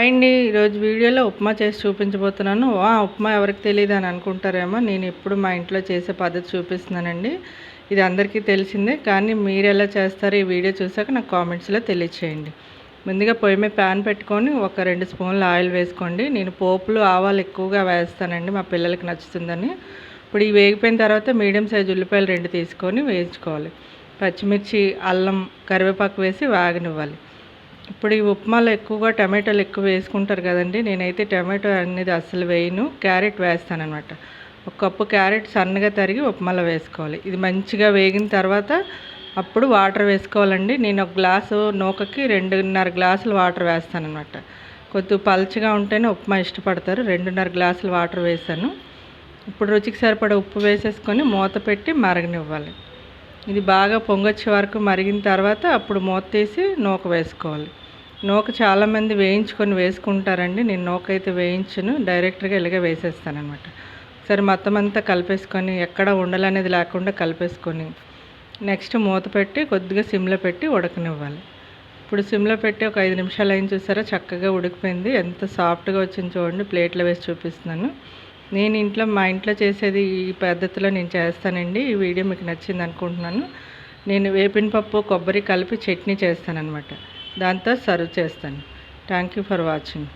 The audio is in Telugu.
అండి ఈరోజు వీడియోలో ఉప్మా చేసి చూపించబోతున్నాను. ఆ ఉప్మా ఎవరికి తెలియదు అని అనుకుంటారేమో నేను ఎప్పుడు మా ఇంట్లో చేసే పద్ధతి చూపిస్తున్నానండి. ఇది అందరికీ తెలిసిందే కానీ మీరు ఎలా చేస్తారో ఈ వీడియో చూసాక నాకు కామెంట్స్లో తెలియచేయండి. ముందుగా పొయ్యి మీద ప్యాన్ పెట్టుకొని ఒక రెండు స్పూన్లు ఆయిల్ వేసుకోండి. నేను పోపులు ఆవాలు ఎక్కువగా వేస్తానండి మా పిల్లలకి నచ్చుతుందని. ఇప్పుడు ఇవి వేగిపోయిన తర్వాత మీడియం సైజ్ ఉల్లిపాయలు రెండు తీసుకొని వేయించుకోవాలి. పచ్చిమిర్చి అల్లం కరివేపాకు వేసి వాగనివ్వాలి. ఇప్పుడు ఈ ఉప్మాలో ఎక్కువగా టమాటోలు ఎక్కువ వేసుకుంటారు కదండి. నేనైతే టమాటో అనేది అస్సలు వేయను. క్యారెట్ వేస్తానమాట ఒక కప్పు క్యారెట్ సన్నగా తరిగి ఉప్మాలో వేసుకోవాలి. ఇది మంచిగా వేగిన తర్వాత అప్పుడు వాటర్ వేసుకోవాలండి. నేను ఒక గ్లాసు నూకకి రెండున్నర గ్లాసులు వాటర్ వేస్తానమాట కొద్దిగా పల్చగా ఉంటేనే ఉప్మా ఇష్టపడతారు. రెండున్నర గ్లాసులు వాటర్ వేసాను. ఇప్పుడు రుచికి సరిపడా ఉప్పు వేసేసుకొని మూత పెట్టి మరగనివ్వాలి. ఇది బాగా పొంగొచ్చే వరకు మరిగిన తర్వాత అప్పుడు మూత నూక వేసుకోవాలి. నూక చాలామంది వేయించుకొని వేసుకుంటారండి. నేను నూక అయితే వేయించను. డైరెక్ట్గా ఇలాగే అనమాట సరే మొత్తం అంతా కలిపేసుకొని ఎక్కడ ఉండలనేది లేకుండా కలిపేసుకొని నెక్స్ట్ మూత పెట్టి కొద్దిగా సిమ్లో పెట్టి ఉడకనివ్వాలి. ఇప్పుడు సిమ్లో పెట్టి ఒక ఐదు నిమిషాలు అయిన చూసారా? చక్కగా ఉడికిపోయింది. ఎంత సాఫ్ట్గా వచ్చింది చూడండి. ప్లేట్లో వేసి చూపిస్తున్నాను. నేను ఇంట్లో మా ఇంట్లో చేసేది ఈ పద్ధతిలో నేను చేస్తానండి. ఈ వీడియో మీకు నచ్చింది అనుకుంటున్నాను. నేను వేపిన పప్పు కొబ్బరి కలిపి చట్నీ చేస్తానన్నమాట. దాంతో సర్వ్ చేస్తాను. Thank you for watching